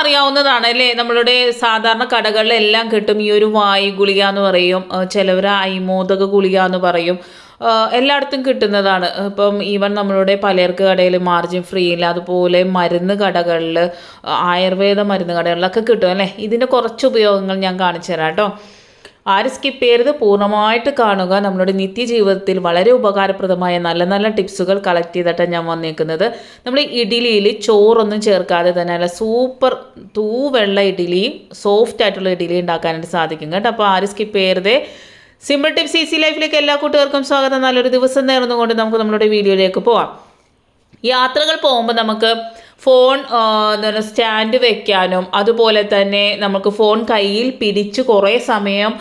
അറിയാവുന്നതാണ് അല്ലേ? നമ്മളുടെ സാധാരണ കടകളിലെല്ലാം കിട്ടും ഈ ഒരു വായു ഗുളിക എന്ന് പറയും ചിലവർ ഐമോദക ഗുളിക എന്ന് പറയും. എല്ലായിടത്തും കിട്ടുന്നതാണ്. ഇപ്പം ഈവൻ നമ്മളുടെ പലചരക്ക് കടയിൽ മാർജിൻ ഫ്രീയിൽ അതുപോലെ മരുന്ന് കടകളിൽ ആയുർവേദ മരുന്ന് കടകളിലൊക്കെ കിട്ടും അല്ലേ? ഇതിന്റെ കുറച്ച് ഉപയോഗങ്ങൾ ഞാൻ കാണിച്ചു തരാം കേട്ടോ. ആരും സ്കിപ്പ് ചെയ്യരുത് പൂർണമായിട്ട് കാണുക. നമ്മുടെ നിത്യജീവിതത്തിൽ വളരെ ഉപകാരപ്രദമായ നല്ല നല്ല ടിപ്സുകൾ കളക്ട് ചെയ്തിട്ടാണ് ഞാൻ വന്നേക്കുന്നത്. നമ്മൾ ഇഡ്ഡലിയിൽ ചോറൊന്നും ചേർക്കാതെ തന്നെ നല്ല സൂപ്പർ തൂവെള്ള ഇഡ്ഡലിയും സോഫ്റ്റ് ആയിട്ടുള്ള ഇഡ്ഡലി ഉണ്ടാക്കാനായിട്ട് സാധിക്കും കേട്ടോ. അപ്പോൾ ആരും സ്കിപ്പ് ചെയ്യരുതേ. സിമ്പിൾ ടിപ്സ് ഈസി ലൈഫിലേക്ക് എല്ലാ കൂട്ടുകാർക്കും സ്വാഗതം. നല്ലൊരു ദിവസം നേർന്നുകൊണ്ട് നമുക്ക് നമ്മുടെ വീഡിയോയിലേക്ക് പോവാം. യാത്രകൾ പോകുമ്പോൾ നമുക്ക് ഫോൺ സ്റ്റാൻഡ് വെക്കാനും അതുപോലെ തന്നെ നമുക്ക് ഫോൺ കയ്യിൽ പിടിച്ച് കുറേ സമയം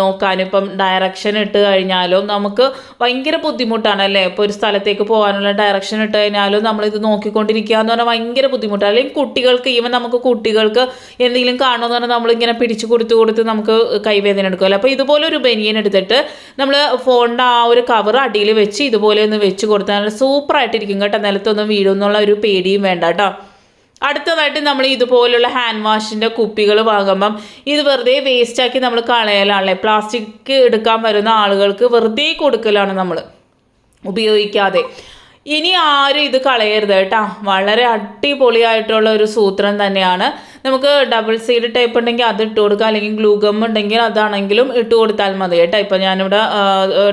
നോക്കാനും ഇപ്പം ഡയറക്ഷൻ ഇട്ട് കഴിഞ്ഞാലും നമുക്ക് ഭയങ്കര ബുദ്ധിമുട്ടാണ് അല്ലേ? ഇപ്പോൾ ഒരു സ്ഥലത്തേക്ക് പോകാനുള്ള ഡയറക്ഷൻ ഇട്ട് കഴിഞ്ഞാലും നമ്മളിത് നോക്കിക്കൊണ്ടിരിക്കുക എന്ന് പറഞ്ഞാൽ ഭയങ്കര ബുദ്ധിമുട്ടാണ്. അല്ലെങ്കിൽ കുട്ടികൾക്ക് ഈവൻ നമുക്ക് കുട്ടികൾക്ക് എന്തെങ്കിലും കാണുമെന്ന് പറഞ്ഞാൽ നമ്മളിങ്ങനെ പിടിച്ച് കൊടുത്ത് കൊടുത്ത് നമുക്ക് കൈവേദന എടുക്കുമല്ലോ. അപ്പോൾ ഇതുപോലെ ഒരു ബനിയൻ എടുത്തിട്ട് നമ്മൾ ഫോണിന്റെ ആ ഒരു കവർ അടിയിൽ വെച്ച് ഇതുപോലെ ഒന്ന് വെച്ച് കൊടുത്താൽ സൂപ്പറായിട്ടിരിക്കും കേട്ടോ. നിലത്തൊന്നും വീഴുമെന്നുള്ള ഒരു പേടിയും വേണ്ട. കേട്ടോ. അടുത്തതായിട്ട് നമ്മൾ ഇതുപോലുള്ള ഹാൻഡ് വാഷിന്റെ കുപ്പികൾ വാങ്ങുമ്പം ഇത് വെറുതെ വേസ്റ്റാക്കി നമ്മൾ കളയലാണല്ലേ? പ്ലാസ്റ്റിക് എടുക്കാൻ വരുന്ന ആളുകൾക്ക് വെറുതെ കൊടുക്കലാണ് നമ്മൾ ഉപയോഗിക്കാതെ. ഇനി ആരും ഇത് കളയരുത് കേട്ടോ. വളരെ അടിപൊളിയായിട്ടുള്ള ഒരു സൂത്രം തന്നെയാണ്. നമുക്ക് ഡബിൾ സീഡ് ടൈപ്പ് ഉണ്ടെങ്കിൽ അത് ഇട്ട് കൊടുക്കുക അല്ലെങ്കിൽ ഗ്ലൂ ഗം ഉണ്ടെങ്കിൽ അതാണെങ്കിലും ഇട്ട് കൊടുത്താൽ മതി കേട്ടോ. ഇപ്പം ഞാനിവിടെ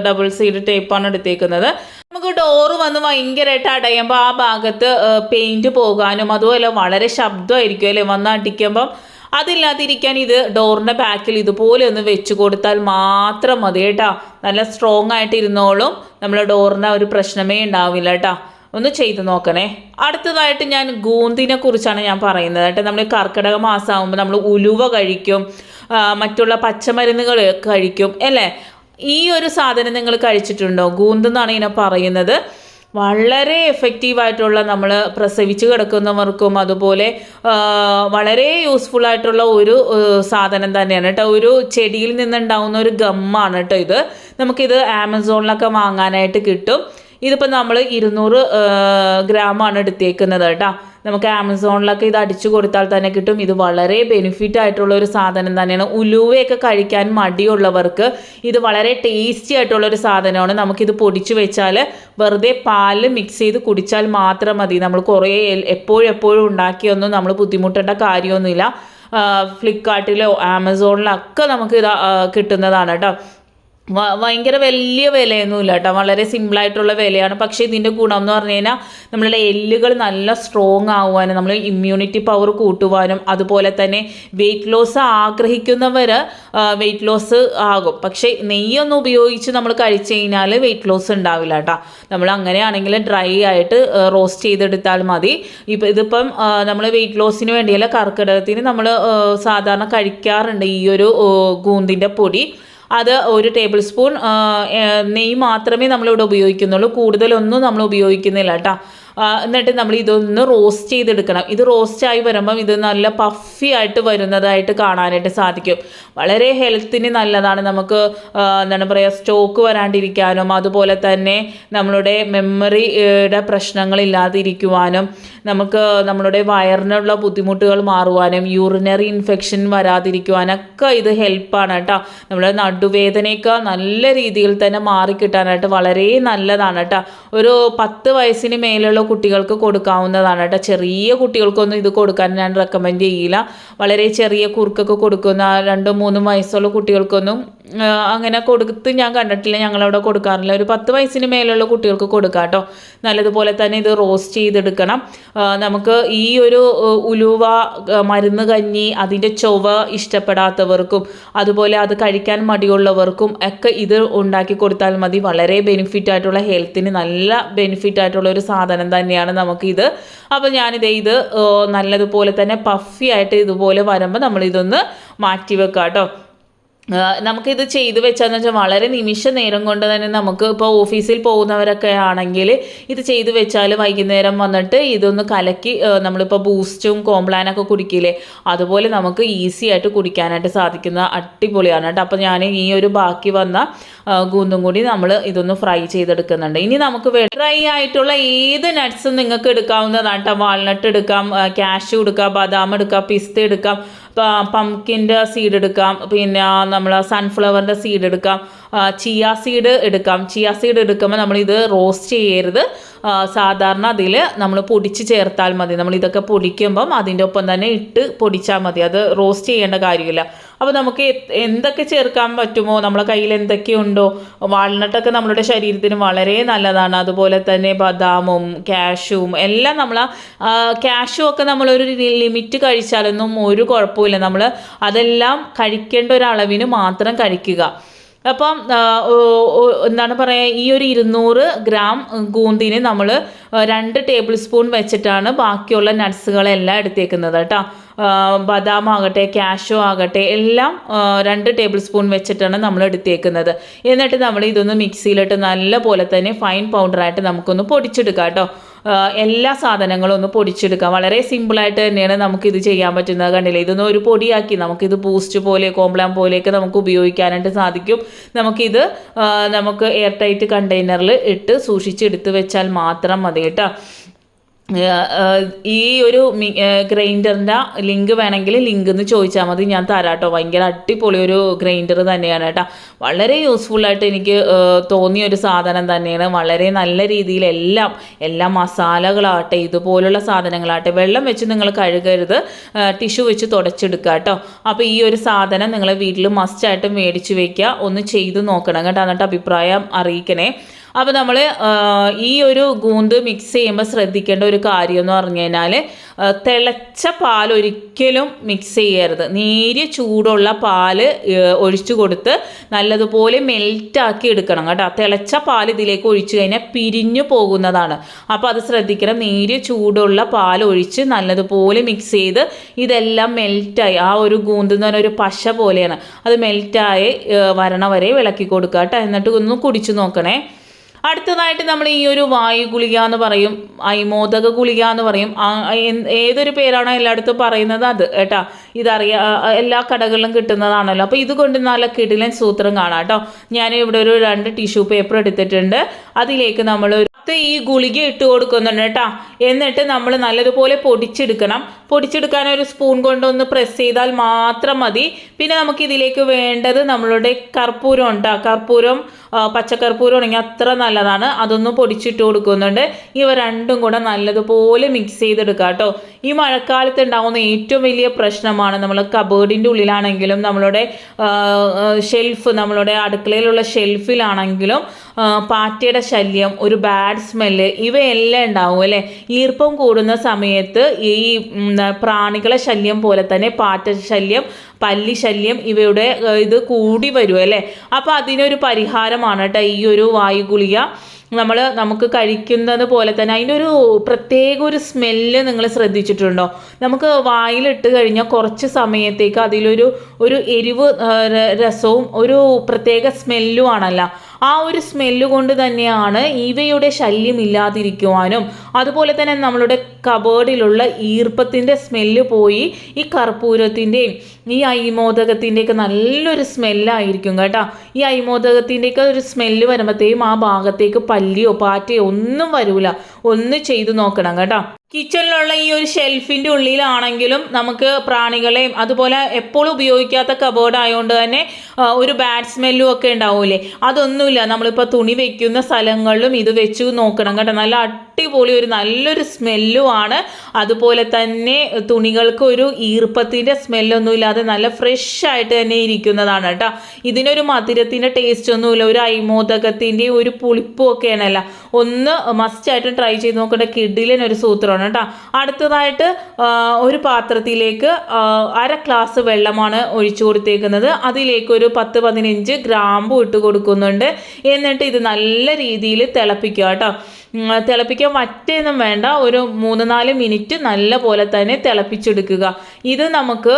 ഡബിൾ സീഡ് ടൈപ്പാണ് എടുത്തേക്കുന്നത്. ഡോറ് വന്ന് ഭയങ്കരമായിട്ട് അടയുമ്പോൾ ആ ഭാഗത്ത് പെയിന്റ് പോകാനും അതുപോലെ വളരെ ശബ്ദമായിരിക്കും അല്ലേ? വന്ന് അടിക്കുമ്പം അതില്ലാതിരിക്കാൻ ഇത് ഡോറിന്റെ ബാക്കിൽ ഇതുപോലെ ഒന്ന് വെച്ച് കൊടുത്താൽ മാത്രം മതി കേട്ടോ. നല്ല സ്ട്രോങ് ആയിട്ട് ഇരുന്നോളും നമ്മൾ ഡോറിന്റെ ഒരു പ്രശ്നമേ ഉണ്ടാവില്ല കേട്ടോ. ഒന്ന് ചെയ്ത് നോക്കണേ. അടുത്തതായിട്ട് ഞാൻ ഗൂന്തിനെ കുറിച്ചാണ് ഞാൻ പറയുന്നത് കേട്ടോ. നമ്മൾ കർക്കിടക മാസമാകുമ്പോൾ നമ്മൾ ഉലുവ കഴിക്കും മറ്റുള്ള പച്ചമരുന്നുകൾ കഴിക്കും അല്ലേ? ഈ ഒരു സാധനം നിങ്ങൾ കഴിച്ചിട്ടുണ്ടോ? ഗൂന്തെന്നാണ് ഇങ്ങനെ പറയുന്നത്. വളരെ എഫക്റ്റീവായിട്ടുള്ള നമ്മൾ പ്രസവിച്ച് കിടക്കുന്നവർക്കും അതുപോലെ വളരെ യൂസ്ഫുൾ ആയിട്ടുള്ള ഒരു സാധനം തന്നെയാണ് കേട്ടോ. ഒരു ചെടിയിൽ നിന്നുണ്ടാവുന്ന ഒരു ഗമ്മാണ് കേട്ടോ ഇത്. നമുക്കിത് ആമസോണിലൊക്കെ വാങ്ങാനായിട്ട് കിട്ടും. ഇതിപ്പോൾ നമ്മൾ ഇരുന്നൂറ് ഗ്രാമാണ് എടുത്തേക്കുന്നത് കേട്ടോ. നമുക്ക് ആമസോണിലൊക്കെ ഇത് അടിച്ചു കൊടുത്താൽ തന്നെ കിട്ടും. ഇത് വളരെ ബെനിഫിറ്റ് ആയിട്ടുള്ള ഒരു സാധനം തന്നെയാണ്. ഉലുവയൊക്കെ കഴിക്കാൻ മടിയുള്ളവർക്ക് ഇത് വളരെ ടേസ്റ്റി ആയിട്ടുള്ള ഒരു സാധനമാണ്. നമുക്കിത് പൊടിച്ചു വെച്ചാൽ വെറുതെ പാൽ മിക്സ് ചെയ്ത് കുടിച്ചാൽ മാത്രം മതി. നമ്മൾ കുറേ എപ്പോഴെപ്പോഴും എപ്പോഴും എപ്പോഴും ഉണ്ടാക്കിയൊന്നും നമ്മൾ ബുദ്ധിമുട്ടേണ്ട കാര്യമൊന്നുമില്ല. ഫ്ലിപ്കാർട്ടിലോ ആമസോണിലോ ഒക്കെ നമുക്ക് ഇത് കിട്ടുന്നതാണ് കേട്ടോ. ഭയങ്കര വലിയ വിലയൊന്നുമില്ല കേട്ടോ. വളരെ സിമ്പിളായിട്ടുള്ള വിലയാണ്. പക്ഷേ ഇതിന്റെ ഗുണം എന്ന് പറഞ്ഞു കഴിഞ്ഞാൽ നമ്മളുടെ എല്ലുകൾ നല്ല സ്ട്രോങ് ആവാനും നമ്മൾ ഇമ്മ്യൂണിറ്റി പവർ കൂട്ടുവാനും അതുപോലെ തന്നെ വെയിറ്റ് ലോസ് ആഗ്രഹിക്കുന്നവർ വെയിറ്റ് ലോസ് ആകും. പക്ഷേ നെയ്യൊന്നും ഉപയോഗിച്ച് നമ്മൾ കഴിച്ചു കഴിഞ്ഞാൽ വെയിറ്റ് ലോസ് ഉണ്ടാവില്ല കേട്ടോ. നമ്മൾ അങ്ങനെയാണെങ്കിൽ ഡ്രൈ ആയിട്ട് റോസ്റ്റ് ചെയ്തെടുത്താൽ മതി. ഇപ്പം ഇതിപ്പം നമ്മൾ വെയിറ്റ് ലോസിന് വേണ്ടിയല്ല കർക്കിടകത്തിന് നമ്മൾ സാധാരണ കഴിക്കാറുണ്ട് ഈ ഒരു ഗൂന്തിന്റെ പൊടി. അത് ഒരു ടേബിൾ സ്പൂൺ നെയ്യ് മാത്രമേ നമ്മളിവിടെ ഉപയോഗിക്കുന്നുള്ളൂ. കൂടുതലൊന്നും നമ്മൾ ഉപയോഗിക്കുന്നില്ല കേട്ടോ എന്നിട്ട് നമ്മൾ ഇതൊന്ന് റോസ്റ്റ് ചെയ്തെടുക്കണം. ഇത് റോസ്റ്റ് ആയി വരുമ്പം ഇത് നല്ല പഫി ആയിട്ട് വരുന്നതായിട്ട് കാണാനായിട്ട് സാധിക്കും. വളരെ ഹെൽത്തിന് നല്ലതാണ് നമുക്ക് എന്താണ് പറയുക സ്റ്റോക്ക് വരാണ്ടിരിക്കാനും അതുപോലെ തന്നെ നമ്മളുടെ മെമ്മറിയുടെ പ്രശ്നങ്ങളില്ലാതിരിക്കുവാനും നമുക്ക് നമ്മളുടെ വയറിനുള്ള ബുദ്ധിമുട്ടുകൾ മാറുവാനും യൂറിനറി ഇൻഫെക്ഷൻ വരാതിരിക്കുവാനൊക്കെ ഇത് ഹെൽപ്പാണ് കേട്ടോ. നമ്മുടെ നടുവേദനയൊക്കെ നല്ല രീതിയിൽ തന്നെ മാറിക്കിട്ടാനായിട്ട് വളരെ നല്ലതാണ് കേട്ടോ. ഒരു പത്ത് വയസ്സിന് മേലുള്ള കുട്ടികൾക്ക് കൊടുക്കാവുന്നതാണ് കേട്ടോ. ചെറിയ കുട്ടികൾക്കൊന്നും ഇത് കൊടുക്കാൻ ഞാൻ റെക്കമെൻഡ് ചെയ്യില്ല. വളരെ ചെറിയ കുറുക്കൊക്കെ കൊടുക്കുന്ന രണ്ടും മൂന്നും വയസ്സുള്ള കുട്ടികൾക്കൊന്നും അങ്ങനെ കൊടുത്ത് ഞാൻ കണ്ടിട്ടില്ല. ഞങ്ങളവിടെ കൊടുക്കാറില്ല. ഒരു പത്ത് വയസ്സിന് മേലുള്ള കുട്ടികൾക്ക് കൊടുക്കാം കേട്ടോ. നല്ലതുപോലെ തന്നെ ഇത് റോസ്റ്റ് ചെയ്തെടുക്കണം. നമുക്ക് ഈ ഒരു ഉലുവ മരുന്ന് കഞ്ഞി അതിന്റെ ചൊവ ഇഷ്ടപ്പെടാത്തവർക്കും അതുപോലെ അത് കഴിക്കാൻ മടിയുള്ളവർക്കും ഒക്കെ ഇത് ഉണ്ടാക്കി കൊടുത്താൽ മതി. വളരെ ബെനിഫിറ്റ് ആയിട്ടുള്ള ഹെൽത്തിന് നല്ല ബെനിഫിറ്റ് ആയിട്ടുള്ള ഒരു സാധനം തന്നെയാണ് നമുക്കിത്. അപ്പോൾ ഞാനിത് ഇത് നല്ലതുപോലെ തന്നെ പഫി ആയിട്ട് ഇതുപോലെ വരുമ്പോൾ നമ്മളിതൊന്ന് മാറ്റി വെക്കാം കേട്ടോ നമുക്കിത് ചെയ്തു വെച്ചാന്ന് വെച്ചാൽ വളരെ നിമിഷ നേരം കൊണ്ട് തന്നെ നമുക്ക് ഇപ്പോൾ ഓഫീസിൽ പോകുന്നവരൊക്കെ ആണെങ്കിൽ ഇത് ചെയ്തു വെച്ചാൽ വൈകുന്നേരം വന്നിട്ട് ഇതൊന്ന് കലക്കി നമ്മളിപ്പോൾ ബൂസ്റ്റും കോംപ്ലാനൊക്കെ കുടിക്കില്ലേ? അതുപോലെ നമുക്ക് ഈസി ആയിട്ട് കുടിക്കാനായിട്ട് സാധിക്കുന്ന അടിപൊളിയാണ് കേട്ടോ. അപ്പോൾ ഞാൻ ഈ ഒരു ബാക്കി വന്ന ഗൂന്തും കൂടി നമ്മൾ ഇതൊന്ന് ഫ്രൈ ചെയ്തെടുക്കുന്നുണ്ട്. ഇനി നമുക്ക് ഡ്രൈ ആയിട്ടുള്ള ഏത് നട്ട്സും നിങ്ങൾക്ക് എടുക്കാവുന്നതാണ് കേട്ടോ. വാൾനട്ട് എടുക്കാം ക്യാഷ് എടുക്കാം ബദാം എടുക്കാം പിസ്ത എടുക്കാം പംകിന്റെ സീഡ് എടുക്കാം. പിന്നെ നമ്മൾ സൺഫ്ലവറിന്റെ സീഡ് എടുക്കാം. ചിയ സീഡ് എടുക്കാം. ചിയ സീഡ് എടുക്കുമ്പോൾ നമ്മളിത് റോസ്റ്റ് ചെയ്യരുത്. സാധാരണ അതിൽ നമ്മൾ പൊടിച്ച് ചേർത്താൽ മതി. നമ്മൾ ഇതൊക്കെ പൊടിക്കുമ്പം അതിന്റെ ഒപ്പം തന്നെ ഇട്ട് പൊടിച്ചാൽ മതി. അത് റോസ്റ്റ് ചെയ്യേണ്ട കാര്യമില്ല. അപ്പോൾ നമുക്ക് എന്തൊക്കെ ചേർക്കാൻ പറ്റുമോ? നമ്മളെ കയ്യിൽ എന്തൊക്കെയുണ്ടോ വാൾനട്ടൊക്കെ നമ്മുടെ ശരീരത്തിന് വളരെ നല്ലതാണ്. അതുപോലെ തന്നെ ബദാമും കാഷ്യൂവും എല്ലാം നമ്മൾ കാഷ്യൂ ഒക്കെ നമ്മളൊരു ലിമിറ്റ് കഴിച്ചാലൊന്നും ഒരു കുഴപ്പമില്ല നമ്മൾ അതെല്ലാം കഴിക്കേണ്ട ഒരളവിന് മാത്രം കഴിക്കുക. അപ്പം എന്താണ് പറയുക ഈ ഒരു ഇരുന്നൂറ് ഗ്രാം ഗൂന്തിന് നമ്മൾ രണ്ട് ടേബിൾ സ്പൂൺ വെച്ചിട്ടാണ് ബാക്കിയുള്ള നട്ട്സുകളെല്ലാം എടുത്തേക്കുന്നത് കേട്ടോ. ബദാം ആകട്ടെ കാഷോ ആകട്ടെ എല്ലാം രണ്ട് ടേബിൾ സ്പൂൺ വെച്ചിട്ടാണ് നമ്മൾ എടുത്തേക്കുന്നത്. എന്നിട്ട് നമ്മൾ ഇതൊന്ന് മിക്സിയിലിട്ട് നല്ല പോലെ തന്നെ ഫൈൻ പൗഡറായിട്ട് നമുക്കൊന്ന് പൊടിച്ചെടുക്കാം കേട്ടോ. എല്ലാ സാധനങ്ങളും ഒന്ന് പൊടിച്ചെടുക്കാം. വളരെ സിമ്പിളായിട്ട് തന്നെയാണ് നമുക്കിത് ചെയ്യാൻ പറ്റുന്നത്. കണ്ടില്ലേ? ഇതൊന്ന് ഒരു പൊടിയാക്കി നമുക്കിത് ബൂസ്റ്റ് പോലെ കോംപ്ലാൻ പോലെയൊക്കെ നമുക്ക് ഉപയോഗിക്കാനായിട്ട് സാധിക്കും. നമുക്കിത് നമുക്ക് എയർ ടൈറ്റ് കണ്ടെയ്നറിൽ ഇട്ട് സൂക്ഷിച്ചെടുത്ത് വെച്ചാൽ മാത്രം മതി കേട്ടോ. ഈ ഒരു ഗ്രൈൻഡറിന്റെ ലിങ്ക് വേണമെങ്കിൽ ലിങ്ക് എന്ന് ചോദിച്ചാൽ മതി. ഞാൻ തരാം കേട്ടോ ഭയങ്കര അടിപൊളി ഒരു ഗ്രൈൻഡർ തന്നെയാണ് കേട്ടോ. വളരെ യൂസ്ഫുള്ളായിട്ട് എനിക്ക് തോന്നിയ ഒരു സാധനം തന്നെയാണ്. വളരെ നല്ല രീതിയിൽ എല്ലാം എല്ലാ മസാലകളാട്ടെ ഇതുപോലുള്ള സാധനങ്ങളാട്ടെ വെള്ളം വെച്ച് നിങ്ങൾ കഴുകരുത്. ടിഷ്യു വെച്ച് തുടച്ചെടുക്കുക കേട്ടോ. അപ്പോൾ ഈ ഒരു സാധനം നിങ്ങൾ വീട്ടിൽ മസ്റ്റായിട്ട് മേടിച്ച് വയ്ക്കുക ഒന്ന് ചെയ്ത് നോക്കണം കേട്ടോ. എന്നിട്ട് അഭിപ്രായം അറിയിക്കണേ. അപ്പോൾ നമ്മൾ ഈ ഒരു ഗൂന്ത് മിക്സ് ചെയ്യുമ്പോൾ ശ്രദ്ധിക്കേണ്ട ഒരു കാര്യം എന്ന് പറഞ്ഞു കഴിഞ്ഞാൽ തിളച്ച പാൽ ഒരിക്കലും മിക്സ് ചെയ്യരുത്. നേരിയ ചൂടുള്ള പാൽ ഒഴിച്ചു കൊടുത്ത് നല്ലതുപോലെ മെൽറ്റാക്കി എടുക്കണം കേട്ടോ. തിളച്ച പാൽ ഇതിലേക്ക് ഒഴിച്ചു കഴിഞ്ഞാൽ പിരിഞ്ഞു പോകുന്നതാണ്. അപ്പോൾ അത് ശ്രദ്ധിക്കണം. നേരിയ ചൂടുള്ള പാൽ ഒഴിച്ച് നല്ലതുപോലെ മിക്സ് ചെയ്ത് ഇതെല്ലാം മെൽറ്റായി ആ ഒരു ഗൂന്ത് എന്ന് പറഞ്ഞ ഒരു പശ പോലെയാണ്. അത് മെൽറ്റായി വരണ വരെ വിളക്കി കൊടുക്കുക കേട്ടോ. എന്നിട്ട് ഒന്ന് കുടിച്ചു നോക്കണേ. അടുത്തതായിട്ട് നമ്മൾ ഈ ഒരു വായു ഗുളിക എന്ന് പറയും ഐമോദക ഗുളിക എന്ന് പറയും. ഏതൊരു പേരാണോ എല്ലായിടത്തും പറയുന്നത് അത് കേട്ടോ. ഇതറിയാ എല്ലാ കടകളിലും കിട്ടുന്നതാണല്ലോ. അപ്പോൾ ഇത് കൊണ്ട് നല്ല കിടിലൻ സൂത്രം കാണാം കേട്ടോ. ഞാൻ ഇവിടെ ഒരു രണ്ട് ടിഷ്യൂ പേപ്പർ എടുത്തിട്ടുണ്ട്. അതിലേക്ക് നമ്മൾ ഈ ഗുളിക ഇട്ട് കൊടുക്കുന്നുണ്ട് കേട്ടോ. എന്നിട്ട് നമ്മൾ നല്ലതുപോലെ പൊടിച്ചെടുക്കണം. പൊടിച്ചെടുക്കാൻ ഒരു സ്പൂൺ കൊണ്ടൊന്ന് പ്രസ് ചെയ്താൽ മാത്രം മതി. പിന്നെ നമുക്ക് ഇതിലേക്ക് വേണ്ടത് നമ്മളുടെ കർപ്പൂരം ഉണ്ടാ. കർപ്പൂരം പച്ചക്കർപ്പൂരം ഉണ്ടെങ്കിൽ അത്ര നല്ലതാണ്. അതൊന്ന് പൊടിച്ചിട്ട് കൊടുക്കുന്നുണ്ട്. ഇവ രണ്ടും കൂടെ നല്ലതുപോലെ മിക്സ് ചെയ്തെടുക്കുക കേട്ടോ. ഈ മഴക്കാലത്ത് ഉണ്ടാകുന്ന ഏറ്റവും വലിയ പ്രശ്നമാണ് നമ്മൾ കബേർഡിന്റെ ഉള്ളിലാണെങ്കിലും നമ്മളുടെ ഷെൽഫ് നമ്മളുടെ അടുക്കളയിലുള്ള ഷെൽഫിലാണെങ്കിലും പാറ്റയുടെ ശല്യം ഒരു ബാഡ് സ്മെല്ല് ഇവയെല്ലാം ഉണ്ടാവും അല്ലേ? ഈർപ്പം കൂടുന്ന സമയത്ത് ഈ പ്രാണികളെ ശല്യം പോലെ തന്നെ പാറ്റ ശല്യം പല്ലി ശല്യം ഇവയുടെ ഇത് കൂടി വരും അല്ലേ? അപ്പോൾ അതിനൊരു പരിഹാരമാണ് കേട്ടോ ഈ ഒരു വായു ഗുളിക നമ്മൾ നമുക്ക് കഴിക്കുന്നത് പോലെ തന്നെ അതിന്റെ ഒരു പ്രത്യേക ഒരു സ്മെല്ല് നിങ്ങൾ ശ്രദ്ധിച്ചിട്ടുണ്ടോ? നമുക്ക് വായിലിട്ട് കഴിഞ്ഞാൽ കുറച്ച് സമയത്തേക്ക് അതിലൊരു ഒരു എരിവ് രസവും ഒരു പ്രത്യേക സ്മെല്ലും ആണല്ലോ ആ ഒരു സ്മെല്ല് കൊണ്ട് തന്നെയാണ് ഇവയുടെ ശല്യം ഇല്ലാതിരിക്കുവാനും അതുപോലെ തന്നെ നമ്മളുടെ കബേർഡിലുള്ള ഈർപ്പത്തിന്റെ സ്മെല്ല് പോയി ഈ കർപ്പൂരത്തിന്റെയും ഈ ഐമോദകത്തിന്റെയൊക്കെ നല്ലൊരു സ്മെല്ലായിരിക്കും കേട്ടോ. ഈ ഐമോദകത്തിന്റെയൊക്കെ ഒരു സ്മെല്ല് വരുമ്പോഴത്തേക്കും ആ ഭാഗത്തേക്ക് പല്ലിയോ പാറ്റയോ ഒന്നും വരൂല. ഒന്ന് ചെയ്തു നോക്കണം കേട്ടോ. കിച്ചണിലുള്ള ഈ ഒരു ഷെൽഫിന്റെ ഉള്ളിലാണെങ്കിലും നമുക്ക് പ്രാണികളെയും അതുപോലെ എപ്പോഴും ഉപയോഗിക്കാത്ത കബേർഡ് ആയതുകൊണ്ട് തന്നെ ഒരു ബാഡ് സ്മെല്ലും ഒക്കെ ഉണ്ടാവൂലേ അതൊന്നുമില്ല. നമ്മളിപ്പോൾ തുണി വെക്കുന്ന സ്ഥലങ്ങളിലും ഇത് വെച്ച് നോക്കണം കേട്ടോ. നല്ല അടിപൊളി ഒരു നല്ലൊരു സ്മെല്ലും ആണ്. അതുപോലെ തന്നെ തുണികൾക്ക് ഒരു ഈർപ്പത്തിന്റെ സ്മെല്ലൊന്നും ഇല്ലാതെ നല്ല ഫ്രഷ് ആയിട്ട് തന്നെ ഇരിക്കുന്നതാണ് കേട്ടോ. ഇതിനൊരു മധുരത്തിന്റെ ടേസ്റ്റ് ഒന്നുമില്ല ഒരു അയ്മോദകത്തിന്റെയും ഒരു പുളിപ്പും ഒക്കെയാണല്ല. ഒന്ന് മസ്റ്റായിട്ട് ട്രൈ ചെയ്ത് നോക്കേണ്ട കിഡിലിൻ ഒരു സൂത്രമാണ് കേട്ടോ. അടുത്തതായിട്ട് ഒരു പാത്രത്തിലേക്ക് അര ഗ്ലാസ് വെള്ളമാണ് ഒഴിച്ചു കൊടുത്തേക്കുന്നത്. അതിലേക്ക് ഒരു പത്ത് പതിനഞ്ച് ഗ്രാമ്പു ഇട്ട് കൊടുക്കുന്നുണ്ട്. എന്നിട്ട് ഇത് നല്ല രീതിയിൽ തിളപ്പിക്കുക കേട്ടോ. തിളപ്പിക്കാൻ മറ്റേന്നും വേണ്ട. ഒരു മൂന്ന് നാല് മിനിറ്റ് നല്ല പോലെ തന്നെ തിളപ്പിച്ചെടുക്കുക. ഇത് നമുക്ക്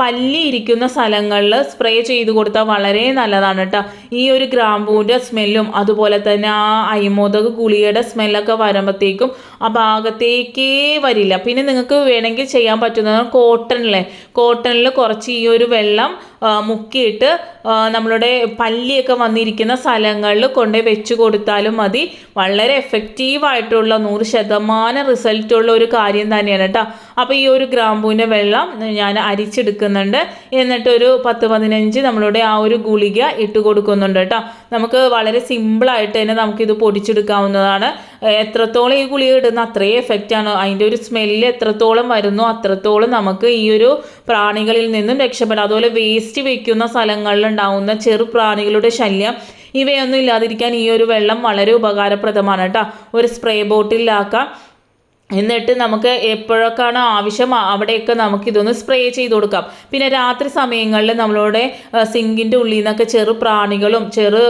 പല്ലി ഇരിക്കുന്ന സ്ഥലങ്ങളിൽ സ്പ്രേ ചെയ്ത് കൊടുത്താൽ വളരെ നല്ലതാണ് കേട്ടോ. ഈ ഒരു ഗ്രാമ്പൂവിന്റെ സ്മെല്ലും അതുപോലെ തന്നെ ആ അയ്മോദക ഗുളിയുടെ സ്മെല്ലൊക്കെ വരുമ്പോഴത്തേക്കും ആ ഭാഗത്തേക്കേ വരില്ല. പിന്നെ നിങ്ങൾക്ക് വേണമെങ്കിൽ ചെയ്യാൻ പറ്റുന്നത് കോട്ടണിലെ. കോട്ടണിൽ കുറച്ച് ഈ ഒരു വെള്ളം മുക്കിയിട്ട് നമ്മളുടെ പല്ലിയൊക്കെ വന്നിരിക്കുന്ന സ്ഥലങ്ങളിൽ കൊണ്ടുപോയി വെച്ച് കൊടുത്താലും മതി. വളരെ എഫക്റ്റീവായിട്ടുള്ള നൂറ് ശതമാനം റിസൾട്ടുള്ള ഒരു കാര്യം തന്നെയാണ് കേട്ടോ. അപ്പോൾ ഈ ഒരു ഗ്രാമ്പൂവിന്റെ വെള്ളം ഞാൻ അരിച്ചെടുക്കുന്നുണ്ട്. എന്നിട്ടൊരു പത്ത് പതിനഞ്ച് നമ്മളുടെ ആ ഒരു ഗുളിക ഇട്ട് കൊടുക്കുന്നുണ്ട് കേട്ടോ. നമുക്ക് വളരെ സിമ്പിളായിട്ട് തന്നെ നമുക്കിത് പൊടിച്ചെടുക്കാവുന്നതാണ്. എത്രത്തോളം ഈ ഗുളിക ഇടുന്ന അത്രയും എഫക്റ്റാണ് അതിന്റെ ഒരു സ്മെല്ല് എത്രത്തോളം വരുന്നു അത്രത്തോളം നമുക്ക് ഈ ഒരു പ്രാണികളിൽ നിന്നും രക്ഷപ്പെടാം. അതുപോലെ വേസ്റ്റ് വെക്കുന്ന സ്ഥലങ്ങളിൽ ഉണ്ടാവുന്ന ചെറു പ്രാണികളുടെ ശല്യം ഇവയൊന്നും ഇല്ലാതിരിക്കാൻ ഈ ഒരു വെള്ളം വളരെ ഉപകാരപ്രദമാണ് കേട്ടോ. ഒരു സ്പ്രേ ബോട്ടിലാക്കാം എന്നിട്ട് നമുക്ക് എപ്പോഴൊക്കെയാണ് ആവശ്യം അവിടെയൊക്കെ നമുക്ക് ഇതൊന്ന് സ്പ്രേ ചെയ്ത് കൊടുക്കാം. പിന്നെ രാത്രി സമയങ്ങളിൽ നമ്മളുടെ സിങ്കിന്റെ ഉള്ളിൽ നിന്നൊക്കെ ചെറു പ്രാണികളും ചെറു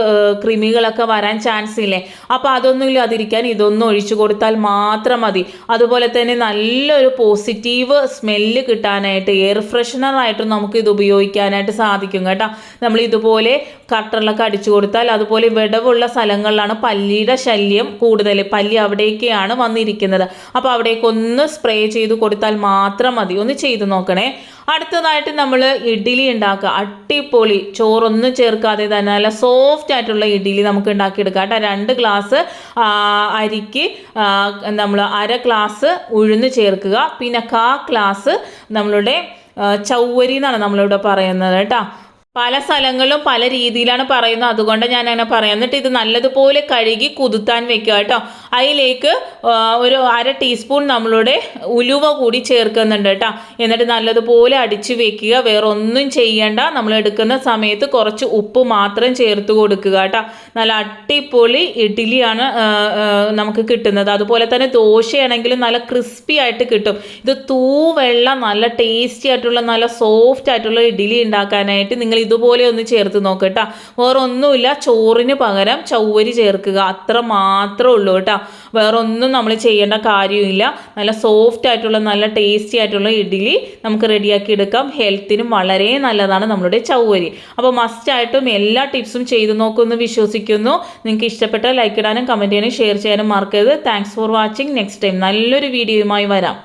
കൃമികളൊക്കെ വരാൻ ചാൻസ് ഇല്ലേ? അപ്പോൾ അതൊന്നും ഇല്ലാതിരിക്കാൻ ഇതൊന്നും ഒഴിച്ചു കൊടുത്താൽ മാത്രം മതി. അതുപോലെ തന്നെ നല്ലൊരു പോസിറ്റീവ് സ്മെല്ല് കിട്ടാനായിട്ട് എയർ ഫ്രഷ്നറായിട്ട് നമുക്ക് ഇത് ഉപയോഗിക്കാനായിട്ട് സാധിക്കും കേട്ടോ. നമ്മൾ ഇതുപോലെ കട്ടറിലൊക്കെ അടിച്ചു കൊടുത്താൽ അതുപോലെ വിടവുള്ള സ്ഥലങ്ങളിലാണ് പല്ലിയുടെ ശല്യം കൂടുതൽ പല്ലി അവിടേക്കാണ് വന്നിരിക്കുന്നത്. അപ്പോൾ അവിടേക്ക് ഒന്ന് സ്പ്രേ ചെയ്ത് കൊടുത്താൽ മാത്രം മതി. ഒന്ന് ചെയ്ത് നോക്കണേ. അടുത്തതായിട്ട് നമ്മൾ ഇഡ്ഡലി ഉണ്ടാക്കുക. അട്ടിപ്പൊളി ചോറൊന്നും ചേർക്കാതെ തന്നെ നല്ല സോഫ്റ്റ് ആയിട്ടുള്ള ഇഡ്ഡലി നമുക്ക് ഉണ്ടാക്കിയെടുക്കാം കേട്ടോ. രണ്ട് ഗ്ലാസ് അരിക്ക് നമ്മൾ അര ഗ്ലാസ് ഉഴുന്ന് ചേർക്കുക. പിന്നെ കാ ഗ്ലാസ് നമ്മളുടെ ചൗവരി എന്നാണ് നമ്മളിവിടെ പറയുന്നത് കേട്ടോ. പല സ്ഥലങ്ങളിലും പല രീതിയിലാണ് പറയുന്നത്. അതുകൊണ്ട് ഞാൻ അങ്ങനെ പറയാം. എന്നിട്ട് ഇത് നല്ലതുപോലെ കഴുകി കുതിർത്താൻ വെക്കുക കേട്ടോ. അതിലേക്ക് ഒരു അര ടീസ്പൂൺ നമ്മളുടെ ഉലുവ കൂടി ചേർക്കുന്നുണ്ട് കേട്ടോ. എന്നിട്ട് നല്ലതുപോലെ അടിച്ച് വെക്കുക. വേറെ ഒന്നും ചെയ്യണ്ട. നമ്മൾ എടുക്കുന്ന സമയത്ത് കുറച്ച് ഉപ്പ് മാത്രം ചേർത്ത് കൊടുക്കുക കേട്ടോ. നല്ല അടിപൊളി ഇഡ്ഡലിയാണ് നമുക്ക് കിട്ടുന്നത്. അതുപോലെ തന്നെ ദോശയാണെങ്കിലും നല്ല ക്രിസ്പി ആയിട്ട് കിട്ടും. ഇത് തൂവെള്ള നല്ല ടേസ്റ്റി ആയിട്ടുള്ള നല്ല സോഫ്റ്റ് ആയിട്ടുള്ള ഇഡ്ഡലി ഉണ്ടാക്കാനായിട്ട് നിങ്ങൾ ഇതുപോലെ ഒന്ന് ചേർത്ത് കേട്ടോ. വേറെ ഒന്നുമില്ല ചോറിന് പകരം ചൗവരി ചേർക്കുക. അത്ര മാത്രമേ ഉള്ളൂ കേട്ടോ. വേറെ ഒന്നും നമ്മൾ ചെയ്യേണ്ട കാര്യമില്ല. നല്ല സോഫ്റ്റ് ആയിട്ടുള്ള നല്ല ടേസ്റ്റി ആയിട്ടുള്ള ഇഡ്ഡലി നമുക്ക് റെഡിയാക്കി എടുക്കാം. ഹെൽത്തിനും വളരെ നല്ലതാണ് നമ്മുടെ ചൗവരി അപ്പോൾ മസ്റ്റ് മസ്റ്റായിട്ടും എല്ലാ ടിപ്സും ചെയ്തു നോക്കുമെന്ന് വിശ്വസിക്കുന്നു. നിങ്ങൾക്ക് ഇഷ്ടപ്പെട്ട ലൈക്ക് ഇടാനും കമന്റ് ചെയ്യാനും ഷെയർ ചെയ്യാനും മറക്കരുത്. Thanks for watching next time നല്ലൊരു വീഡിയോയുമായി വരാം.